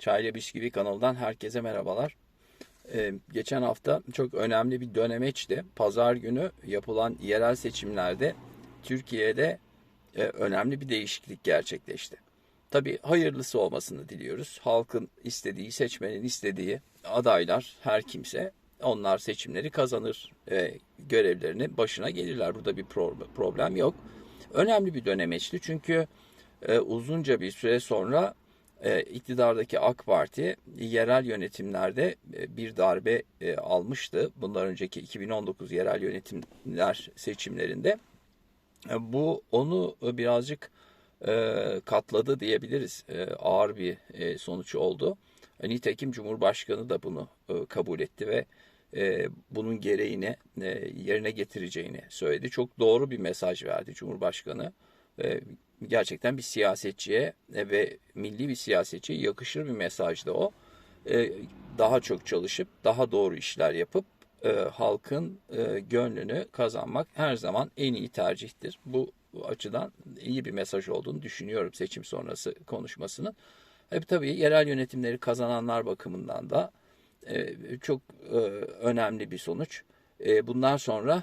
Çayla Bisküvi kanalından herkese merhabalar. Ee, geçen hafta çok önemli bir dönemeçti. Pazar günü yapılan yerel seçimlerde Türkiye'de e, önemli bir değişiklik gerçekleşti. Tabii hayırlısı olmasını diliyoruz. Halkın istediği, seçmenin istediği adaylar her kimse onlar seçimleri kazanır, e, görevlerini başına gelirler. Burada bir pro- problem yok. Önemli bir dönemeçti çünkü e, uzunca bir süre sonra e, iktidardaki AK Parti yerel yönetimlerde e, bir darbe e, almıştı. Bundan önceki 2019 yerel yönetimler seçimlerinde. E, bu onu birazcık katladı diyebiliriz. Ağır bir sonuç oldu. Nitekim Cumhurbaşkanı da bunu kabul etti ve bunun gereğini yerine getireceğini söyledi. Çok doğru bir mesaj verdi Cumhurbaşkanı. Gerçekten bir siyasetçiye e, ve milli bir siyasetçiye yakışır bir mesajdı o. E, daha çok çalışıp daha doğru işler yapıp e, halkın gönlünü kazanmak her zaman en iyi tercihtir. Bu açıdan iyi bir mesaj olduğunu düşünüyorum seçim sonrası konuşmasının. E, tabii yerel yönetimleri kazananlar bakımından da çok önemli bir sonuç. Bundan sonra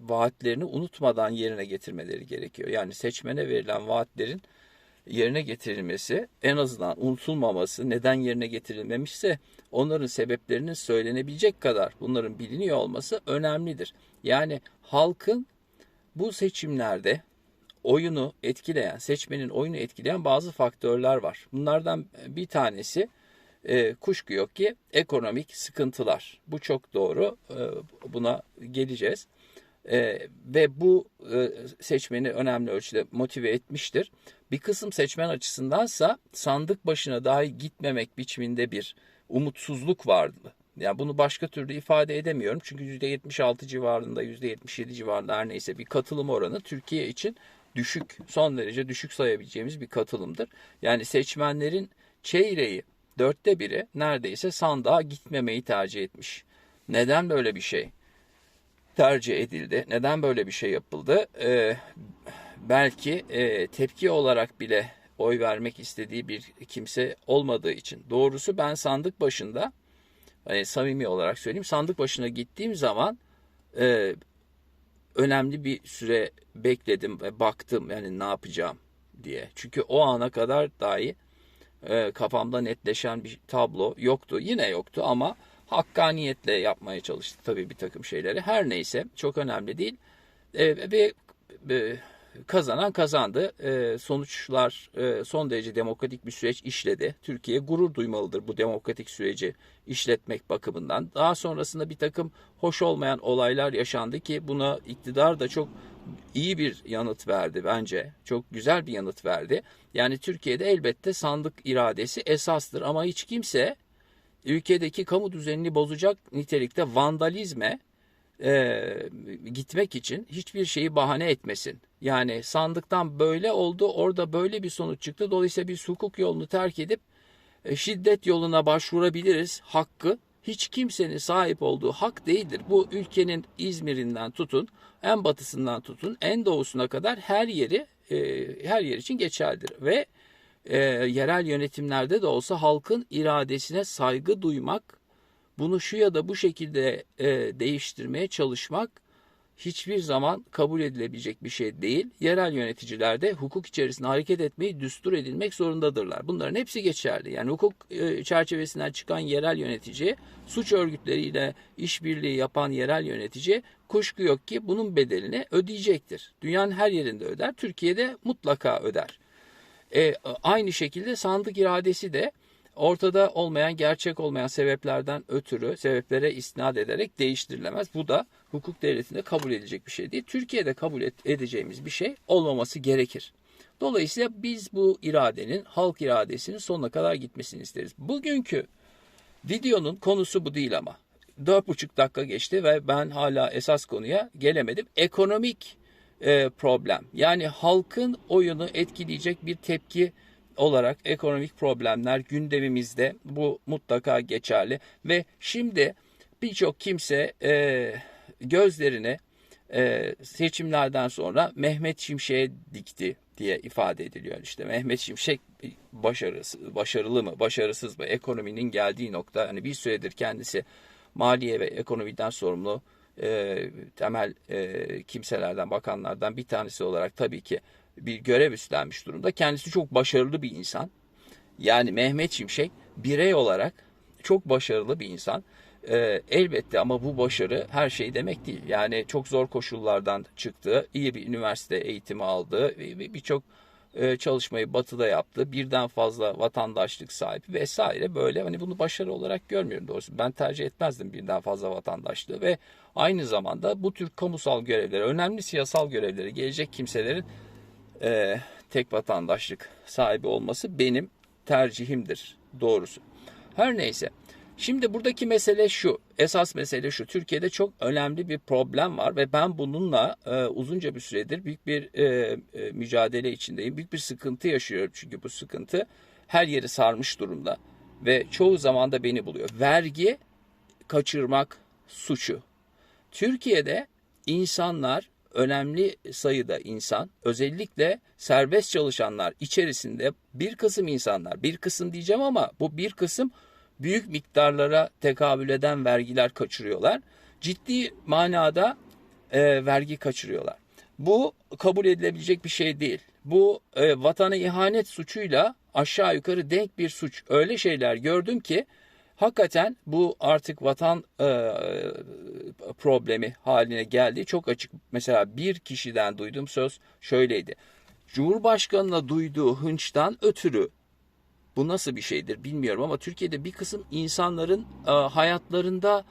vaatlerini unutmadan yerine getirmeleri gerekiyor. Yani seçmene verilen vaatlerin yerine getirilmesi, en azından unutulmaması, neden yerine getirilmemişse onların sebeplerinin söylenebilecek kadar bunların biliniyor olması önemlidir. Yani halkın bu seçimlerde oyunu etkileyen, seçmenin oyunu etkileyen bazı faktörler var. Bunlardan bir tanesi e, kuşku yok ki ekonomik sıkıntılar. Bu çok doğru. E, buna geleceğiz. E, ve bu e, seçmeni önemli ölçüde motive etmiştir. Bir kısım seçmen açısındansa sandık başına dahi gitmemek biçiminde bir umutsuzluk vardı. Yani bunu başka türlü ifade edemiyorum. Çünkü %76 civarında, %77 civarında her neyse bir katılım oranı Türkiye için düşük, son derece düşük sayabileceğimiz bir katılımdır. Yani seçmenlerin çeyreği, dörtte biri neredeyse sandığa gitmemeyi tercih etmiş. Neden böyle bir şey tercih edildi? Neden böyle bir şey yapıldı? Ee, belki e, tepki olarak bile oy vermek istediği bir kimse olmadığı için. Doğrusu ben sandık başında, hani samimi olarak söyleyeyim, sandık başına gittiğim zaman e, önemli bir süre bekledim ve baktım yani ne yapacağım diye. Çünkü o ana kadar dahi e, kafamda netleşen bir tablo yoktu. Yine yoktu ama hakkaniyetle yapmaya çalıştık tabii bir takım şeyleri. Her neyse çok önemli değil. E, ve e, kazanan kazandı. E, sonuçlar e, son derece demokratik bir süreç işledi. Türkiye gurur duymalıdır bu demokratik süreci işletmek bakımından. Daha sonrasında bir takım hoş olmayan olaylar yaşandı ki buna iktidar da çok iyi bir yanıt verdi bence. Çok güzel bir yanıt verdi. Yani Türkiye'de elbette sandık iradesi esastır ama hiç kimse ülkedeki kamu düzenini bozacak nitelikte vandalizme e, gitmek için hiçbir şeyi bahane etmesin. Yani sandıktan böyle oldu, orada böyle bir sonuç çıktı. Dolayısıyla biz hukuk yolunu terk edip e, şiddet yoluna başvurabiliriz. Hakkı hiç kimsenin sahip olduğu hak değildir. Bu ülkenin İzmir'inden tutun, en batısından tutun, en doğusuna kadar her yeri e, her yer için geçerlidir ve e, yerel yönetimlerde de olsa halkın iradesine saygı duymak, bunu şu ya da bu şekilde e, değiştirmeye çalışmak hiçbir zaman kabul edilebilecek bir şey değil. Yerel yöneticiler de hukuk içerisinde hareket etmeyi düstur edilmek zorundadırlar. Bunların hepsi geçerli. Yani hukuk e, çerçevesinden çıkan yerel yönetici, suç örgütleriyle işbirliği yapan yerel yönetici kuşku yok ki bunun bedelini ödeyecektir. Dünyanın her yerinde öder, Türkiye'de mutlaka öder. E, aynı şekilde sandık iradesi de ortada olmayan, gerçek olmayan sebeplerden ötürü, sebeplere istinad ederek değiştirilemez. Bu da hukuk devletinde kabul edilecek bir şey değil. Türkiye'de kabul edeceğimiz bir şey olmaması gerekir. Dolayısıyla biz bu iradenin, halk iradesinin sonuna kadar gitmesini isteriz. Bugünkü videonun konusu bu değil ama. 4,5 dakika geçti ve ben hala esas konuya gelemedim. Ekonomik e, problem. Yani halkın oyunu etkileyecek bir tepki olarak ekonomik problemler gündemimizde bu mutlaka geçerli ve şimdi birçok kimse e, gözlerini e, seçimlerden sonra Mehmet Şimşek'e dikti diye ifade ediliyor. İşte Mehmet Şimşek başarısı, başarılı mı, başarısız mı? Ekonominin geldiği nokta hani bir süredir kendisi maliye ve ekonomiden sorumlu e, temel e, kimselerden, bakanlardan bir tanesi olarak tabii ki bir görev üstlenmiş durumda. Kendisi çok başarılı bir insan. Yani Mehmet Şimşek birey olarak çok başarılı bir insan. Ee, elbette ama bu başarı her şey demek değil. Yani çok zor koşullardan çıktı, iyi bir üniversite eğitimi aldı, birçok e, çalışmayı batıda yaptı, birden fazla vatandaşlık sahibi vesaire böyle. Hani bunu başarı olarak görmüyorum doğrusu. Ben tercih etmezdim birden fazla vatandaşlığı ve aynı zamanda bu tür kamusal görevlere, önemli siyasal görevlere gelecek kimselerin e, tek vatandaşlık sahibi olması benim tercihimdir doğrusu. Her neyse. Şimdi buradaki mesele şu. Esas mesele şu. Türkiye'de çok önemli bir problem var ve ben bununla e, uzunca bir süredir büyük bir e, e, mücadele içindeyim. Büyük bir sıkıntı yaşıyorum çünkü bu sıkıntı her yeri sarmış durumda ve çoğu zaman da beni buluyor. Vergi kaçırmak suçu. Türkiye'de insanlar önemli sayıda insan özellikle serbest çalışanlar içerisinde bir kısım insanlar bir kısım diyeceğim ama bu bir kısım büyük miktarlara tekabül eden vergiler kaçırıyorlar. Ciddi manada e, vergi kaçırıyorlar. Bu kabul edilebilecek bir şey değil. Bu e, vatana ihanet suçuyla aşağı yukarı denk bir suç. Öyle şeyler gördüm ki hakikaten bu artık vatan e, problemi haline geldi. Çok açık. Mesela bir kişiden duyduğum söz şöyleydi. Cumhurbaşkanına duyduğu hınçtan ötürü bu nasıl bir şeydir bilmiyorum ama Türkiye'de bir kısım insanların e, hayatlarında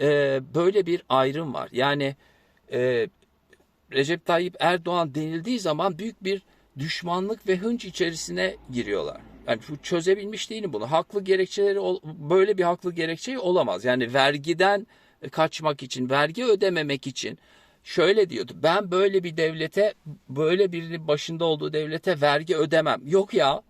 e, böyle bir ayrım var. Yani e, Recep Tayyip Erdoğan denildiği zaman büyük bir düşmanlık ve hınç içerisine giriyorlar. Yani çözebilmiş değilim bunu. Haklı gerekçeleri böyle bir haklı gerekçe olamaz. Yani vergiden kaçmak için, vergi ödememek için şöyle diyordu. Ben böyle bir devlete, böyle birinin başında olduğu devlete vergi ödemem. Yok ya.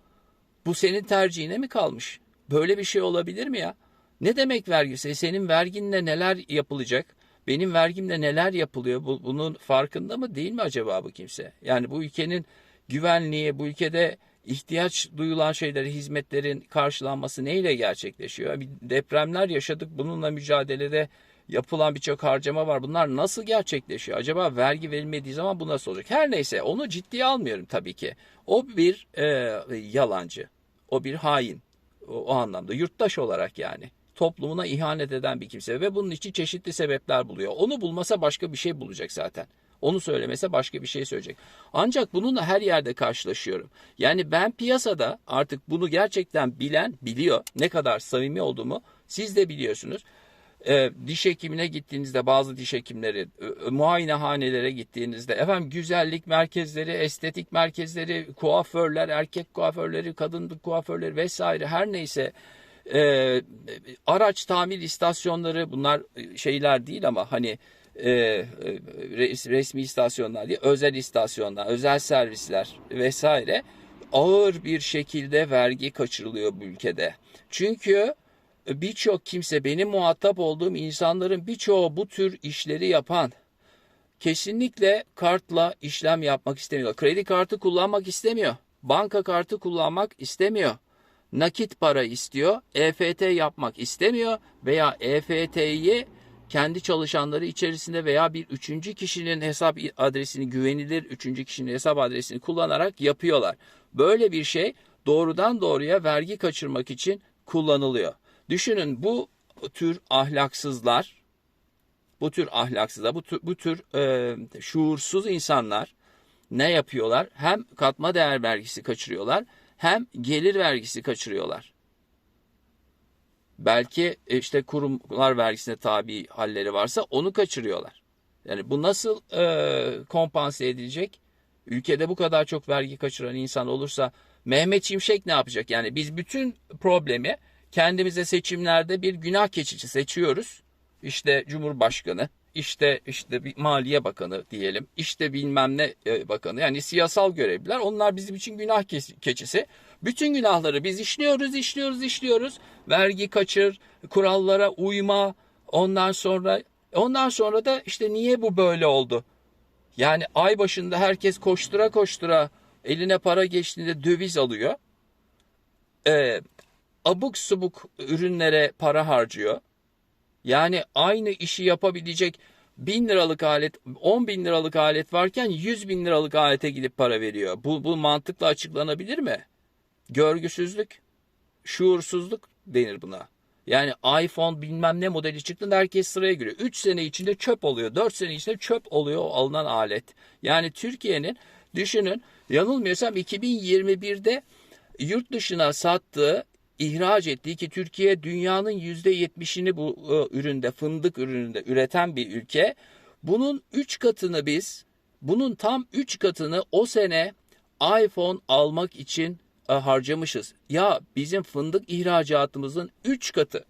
Bu senin tercihine mi kalmış? Böyle bir şey olabilir mi ya? Ne demek vergisi? Senin verginle neler yapılacak? Benim vergimle neler yapılıyor? Bunun farkında mı değil mi acaba bu kimse? Yani bu ülkenin güvenliği, bu ülkede ihtiyaç duyulan şeyleri, hizmetlerin karşılanması neyle gerçekleşiyor? Bir depremler yaşadık. Bununla mücadelede yapılan birçok harcama var. Bunlar nasıl gerçekleşiyor? Acaba vergi verilmediği zaman bu nasıl olacak? Her neyse onu ciddiye almıyorum tabii ki. O bir e, yalancı. O bir hain. O, o anlamda yurttaş olarak yani toplumuna ihanet eden bir kimse ve bunun için çeşitli sebepler buluyor. Onu bulmasa başka bir şey bulacak zaten. Onu söylemese başka bir şey söyleyecek. Ancak bununla her yerde karşılaşıyorum. Yani ben piyasada artık bunu gerçekten bilen biliyor. Ne kadar samimi olduğumu siz de biliyorsunuz. E, diş hekimine gittiğinizde bazı diş hekimleri, e, muayenehanelere gittiğinizde efendim güzellik merkezleri, estetik merkezleri, kuaförler, erkek kuaförleri, kadın kuaförleri vesaire her neyse e, araç tamir istasyonları bunlar şeyler değil ama hani e, resmi istasyonlar değil özel istasyonlar, özel servisler vesaire ağır bir şekilde vergi kaçırılıyor bu ülkede. Çünkü birçok kimse benim muhatap olduğum insanların birçoğu bu tür işleri yapan kesinlikle kartla işlem yapmak istemiyor. Kredi kartı kullanmak istemiyor. Banka kartı kullanmak istemiyor. Nakit para istiyor. EFT yapmak istemiyor veya EFT'yi kendi çalışanları içerisinde veya bir üçüncü kişinin hesap adresini güvenilir üçüncü kişinin hesap adresini kullanarak yapıyorlar. Böyle bir şey doğrudan doğruya vergi kaçırmak için kullanılıyor. Düşünün bu tür ahlaksızlar, bu tür ahlaksızlar, bu tür, bu tür e, şuursuz insanlar ne yapıyorlar? Hem katma değer vergisi kaçırıyorlar, hem gelir vergisi kaçırıyorlar. Belki e, işte kurumlar vergisine tabi halleri varsa onu kaçırıyorlar. Yani bu nasıl e, kompanse edilecek? Ülkede bu kadar çok vergi kaçıran insan olursa Mehmet Şimşek ne yapacak? Yani biz bütün problemi kendimize seçimlerde bir günah keçici seçiyoruz. İşte Cumhurbaşkanı, işte işte bir Maliye Bakanı diyelim, işte bilmem ne e, bakanı yani siyasal görevliler onlar bizim için günah keçisi. Bütün günahları biz işliyoruz, işliyoruz, işliyoruz. Vergi kaçır, kurallara uyma, ondan sonra Ondan sonra da işte niye bu böyle oldu? Yani ay başında herkes koştura koştura eline para geçtiğinde döviz alıyor. Ee, abuk subuk ürünlere para harcıyor. Yani aynı işi yapabilecek bin liralık alet, 10 bin liralık alet varken 100 bin liralık alete gidip para veriyor. Bu, bu mantıkla açıklanabilir mi? Görgüsüzlük, şuursuzluk denir buna. Yani iPhone bilmem ne modeli çıktığında herkes sıraya giriyor. 3 sene içinde çöp oluyor. 4 sene içinde çöp oluyor o alınan alet. Yani Türkiye'nin düşünün yanılmıyorsam 2021'de yurt dışına sattığı ihraç ettiği ki Türkiye dünyanın %70'ini bu e, üründe fındık ürününde üreten bir ülke. Bunun 3 katını biz bunun tam 3 katını o sene iPhone almak için e, harcamışız. Ya bizim fındık ihracatımızın 3 katı.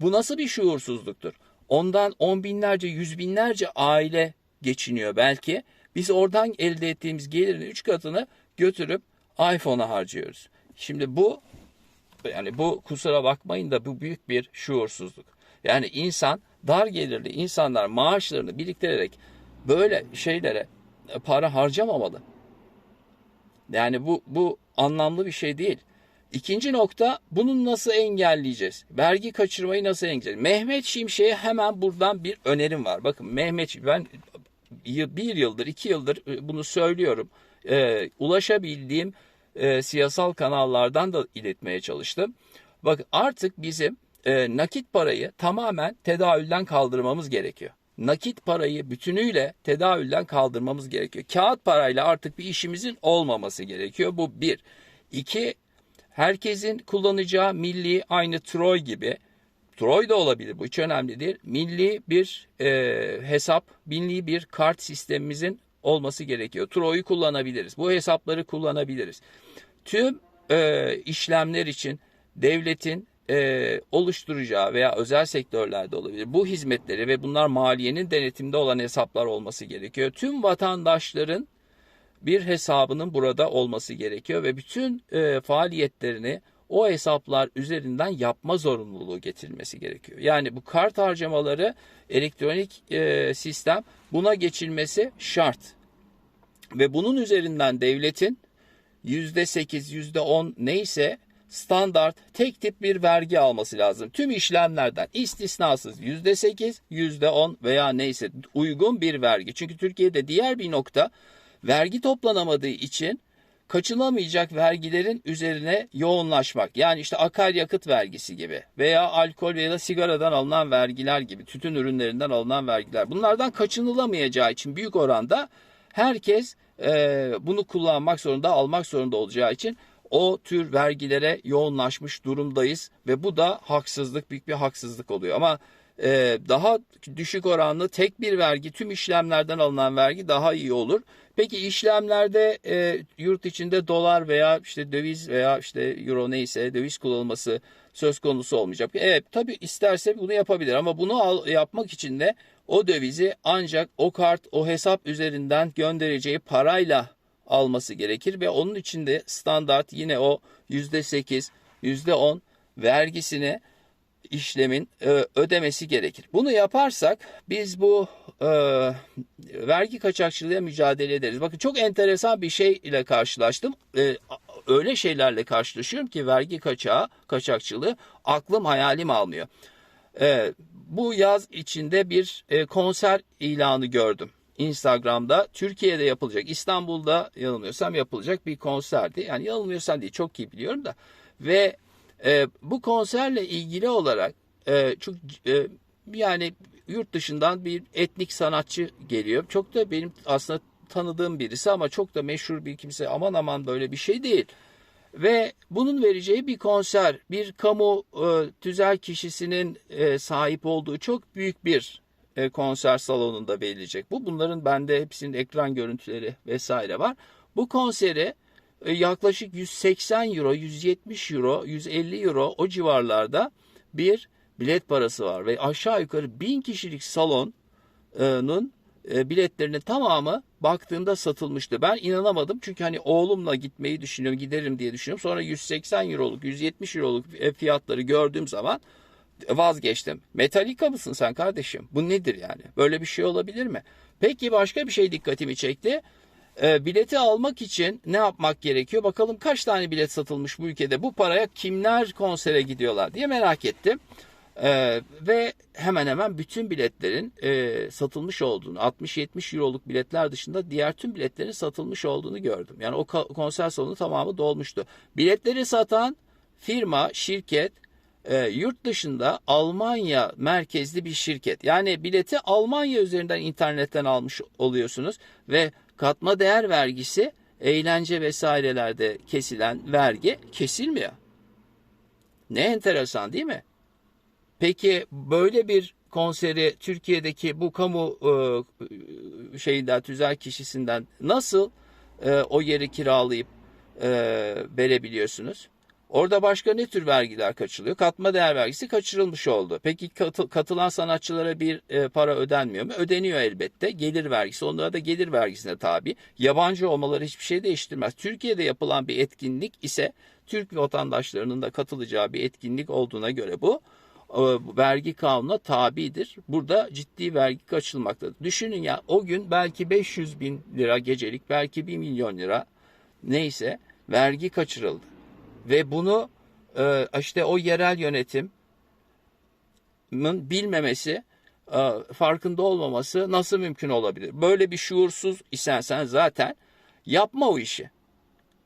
Bu nasıl bir şuursuzluktur? Ondan on binlerce, yüz binlerce aile geçiniyor belki. Biz oradan elde ettiğimiz gelirin 3 katını götürüp iPhone'a harcıyoruz. Şimdi bu yani bu kusura bakmayın da bu büyük bir şuursuzluk. Yani insan dar gelirli insanlar maaşlarını biriktirerek böyle şeylere e, para harcamamalı. Yani bu bu anlamlı bir şey değil. İkinci nokta bunu nasıl engelleyeceğiz? Vergi kaçırmayı nasıl engelleyeceğiz? Mehmet Şimşek'e hemen buradan bir önerim var. Bakın Mehmet ben bir yıldır iki yıldır e, bunu söylüyorum. Ee, ulaşabildiğim e, siyasal kanallardan da iletmeye çalıştım. Bak artık bizim e, nakit parayı tamamen tedavülden kaldırmamız gerekiyor. Nakit parayı bütünüyle tedavülden kaldırmamız gerekiyor. Kağıt parayla artık bir işimizin olmaması gerekiyor. Bu bir. İki, herkesin kullanacağı milli aynı Troy gibi Troy da olabilir bu hiç önemli değil. Milli bir e, hesap, milli bir kart sistemimizin olması gerekiyor. Troy'u kullanabiliriz. Bu hesapları kullanabiliriz. Tüm e, işlemler için devletin e, oluşturacağı veya özel sektörlerde olabilir. Bu hizmetleri ve bunlar maliyenin denetimde olan hesaplar olması gerekiyor. Tüm vatandaşların bir hesabının burada olması gerekiyor ve bütün e, faaliyetlerini o hesaplar üzerinden yapma zorunluluğu getirilmesi gerekiyor. Yani bu kart harcamaları elektronik e, sistem buna geçilmesi şart. Ve bunun üzerinden devletin %8, %10 neyse standart tek tip bir vergi alması lazım. Tüm işlemlerden istisnasız %8, %10 veya neyse uygun bir vergi. Çünkü Türkiye'de diğer bir nokta vergi toplanamadığı için kaçınamayacak vergilerin üzerine yoğunlaşmak. Yani işte akaryakıt vergisi gibi veya alkol veya sigaradan alınan vergiler gibi, tütün ürünlerinden alınan vergiler. Bunlardan kaçınılamayacağı için büyük oranda herkes e, bunu kullanmak zorunda, almak zorunda olacağı için o tür vergilere yoğunlaşmış durumdayız ve bu da haksızlık, büyük bir haksızlık oluyor. Ama e, daha düşük oranlı tek bir vergi, tüm işlemlerden alınan vergi daha iyi olur. Peki işlemlerde e, yurt içinde dolar veya işte döviz veya işte euro neyse döviz kullanılması söz konusu olmayacak. Evet tabii isterse bunu yapabilir ama bunu al, yapmak için de o dövizi ancak o kart o hesap üzerinden göndereceği parayla alması gerekir ve onun için de standart yine o %8, %10 vergisini işlemin e, ödemesi gerekir. Bunu yaparsak biz bu e, vergi kaçakçılığa mücadele ederiz. Bakın çok enteresan bir şey ile karşılaştım. E, öyle şeylerle karşılaşıyorum ki vergi kaçağı, kaçakçılığı aklım hayalim almıyor. E, bu yaz içinde bir e, konser ilanı gördüm. Instagram'da Türkiye'de yapılacak, İstanbul'da yanılmıyorsam yapılacak bir konserdi. Yani yanılmıyorsam değil çok iyi biliyorum da. Ve e, bu konserle ilgili olarak e, çok e, yani yurt dışından bir etnik sanatçı geliyor. Çok da benim aslında tanıdığım birisi ama çok da meşhur bir kimse aman aman böyle bir şey değil. Ve bunun vereceği bir konser, bir kamu e, tüzel kişisinin e, sahip olduğu çok büyük bir e, konser salonunda verilecek. Bu bunların bende hepsinin ekran görüntüleri vesaire var. Bu konseri yaklaşık 180 euro, 170 euro, 150 euro o civarlarda bir bilet parası var ve aşağı yukarı 1000 kişilik salonun e, biletlerinin tamamı baktığımda satılmıştı. Ben inanamadım çünkü hani oğlumla gitmeyi düşünüyorum, giderim diye düşünüyorum. Sonra 180 euroluk, 170 euroluk fiyatları gördüğüm zaman Vazgeçtim. Metallica mısın sen kardeşim? Bu nedir yani? Böyle bir şey olabilir mi? Peki başka bir şey dikkatimi çekti. E, bileti almak için ne yapmak gerekiyor? Bakalım kaç tane bilet satılmış bu ülkede? Bu paraya kimler konsere gidiyorlar diye merak ettim. Ee, ve hemen hemen bütün biletlerin e, satılmış olduğunu 60-70 euroluk biletler dışında diğer tüm biletlerin satılmış olduğunu gördüm. Yani o konser salonu tamamı dolmuştu. Biletleri satan firma, şirket e, yurt dışında Almanya merkezli bir şirket. Yani bileti Almanya üzerinden internetten almış oluyorsunuz ve katma değer vergisi eğlence vesairelerde kesilen vergi kesilmiyor. Ne enteresan değil mi? Peki böyle bir konseri Türkiye'deki bu kamu e, şeyinden, tüzel kişisinden nasıl e, o yeri kiralayıp e, verebiliyorsunuz? Orada başka ne tür vergiler kaçırılıyor? Katma değer vergisi kaçırılmış oldu. Peki katı- katılan sanatçılara bir e, para ödenmiyor mu? Ödeniyor elbette. Gelir vergisi onlara da gelir vergisine tabi. Yabancı olmaları hiçbir şey değiştirmez. Türkiye'de yapılan bir etkinlik ise Türk vatandaşlarının da katılacağı bir etkinlik olduğuna göre bu e, vergi kanununa tabidir. Burada ciddi vergi kaçılmaktadır. Düşünün ya o gün belki 500 bin lira gecelik belki 1 milyon lira neyse vergi kaçırıldı. Ve bunu e, işte o yerel yönetimin bilmemesi, e, farkında olmaması nasıl mümkün olabilir? Böyle bir şuursuz isen sen zaten yapma o işi.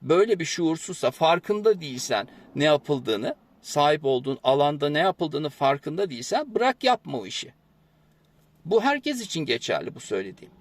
Böyle bir şuursuzsa farkında değilsen ne yapıldığını, sahip olduğun alanda ne yapıldığını farkında değilsen bırak yapma o işi. Bu herkes için geçerli bu söylediğim.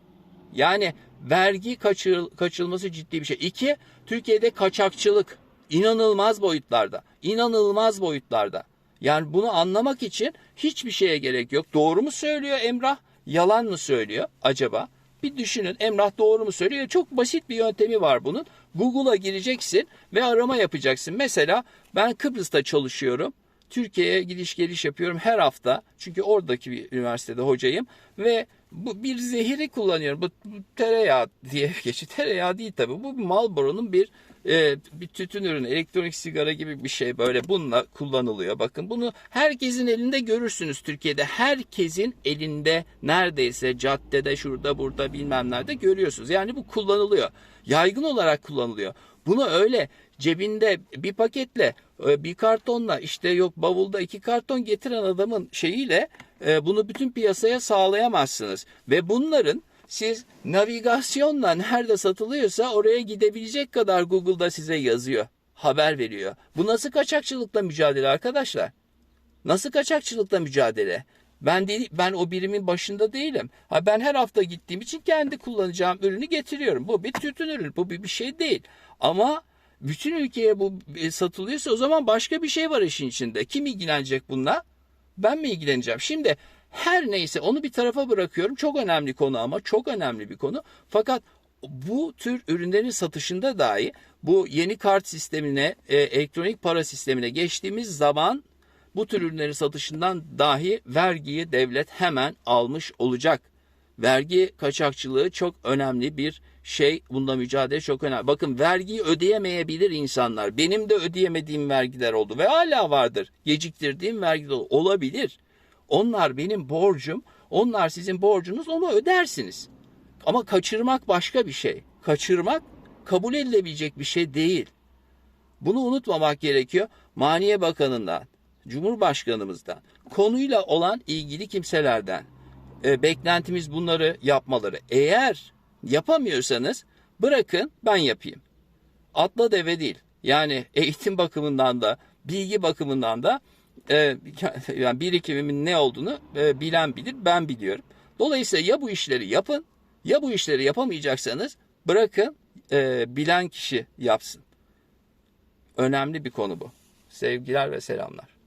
Yani vergi kaçır, kaçırılması ciddi bir şey. İki, Türkiye'de kaçakçılık inanılmaz boyutlarda. İnanılmaz boyutlarda. Yani bunu anlamak için hiçbir şeye gerek yok. Doğru mu söylüyor Emrah? Yalan mı söylüyor acaba? Bir düşünün Emrah doğru mu söylüyor? Çok basit bir yöntemi var bunun. Google'a gireceksin ve arama yapacaksın. Mesela ben Kıbrıs'ta çalışıyorum. Türkiye'ye gidiş geliş yapıyorum her hafta. Çünkü oradaki bir üniversitede hocayım ve bu bir zehiri kullanıyorum. Bu, bu tereyağı diye geçiyor. Tereyağı değil tabii. Bu Marlboro'nun bir e, bir tütün ürünü, elektronik sigara gibi bir şey böyle bununla kullanılıyor. Bakın bunu herkesin elinde görürsünüz Türkiye'de. Herkesin elinde neredeyse caddede, şurada, burada bilmem nerede görüyorsunuz. Yani bu kullanılıyor. Yaygın olarak kullanılıyor. Bunu öyle cebinde bir paketle e, bir kartonla işte yok bavulda iki karton getiren adamın şeyiyle e, bunu bütün piyasaya sağlayamazsınız. Ve bunların siz navigasyonla nerede satılıyorsa oraya gidebilecek kadar Google'da size yazıyor. Haber veriyor. Bu nasıl kaçakçılıkla mücadele arkadaşlar? Nasıl kaçakçılıkla mücadele? Ben değil, ben o birimin başında değilim. Ha ben her hafta gittiğim için kendi kullanacağım ürünü getiriyorum. Bu bir tütün ürünü, bu bir, bir şey değil. Ama bütün ülkeye bu e, satılıyorsa o zaman başka bir şey var işin içinde. Kim ilgilenecek bununla? Ben mi ilgileneceğim? Şimdi her neyse onu bir tarafa bırakıyorum. Çok önemli konu ama çok önemli bir konu. Fakat bu tür ürünlerin satışında dahi bu yeni kart sistemine, e, elektronik para sistemine geçtiğimiz zaman bu tür ürünlerin satışından dahi vergiyi devlet hemen almış olacak. Vergi kaçakçılığı çok önemli bir şey. Bunda mücadele çok önemli. Bakın vergiyi ödeyemeyebilir insanlar. Benim de ödeyemediğim vergiler oldu ve hala vardır. Geciktirdiğim vergiler olabilir. Onlar benim borcum, onlar sizin borcunuz, onu ödersiniz. Ama kaçırmak başka bir şey. Kaçırmak kabul edilebilecek bir şey değil. Bunu unutmamak gerekiyor. Maliye Bakanı'ndan, Cumhurbaşkanımızdan, konuyla olan ilgili kimselerden e, beklentimiz bunları yapmaları. Eğer yapamıyorsanız bırakın ben yapayım. Atla deve değil. Yani eğitim bakımından da, bilgi bakımından da e, yani birikimimin ne olduğunu e, bilen bilir, ben biliyorum. Dolayısıyla ya bu işleri yapın, ya bu işleri yapamayacaksanız bırakın e, bilen kişi yapsın. Önemli bir konu bu. Sevgiler ve selamlar.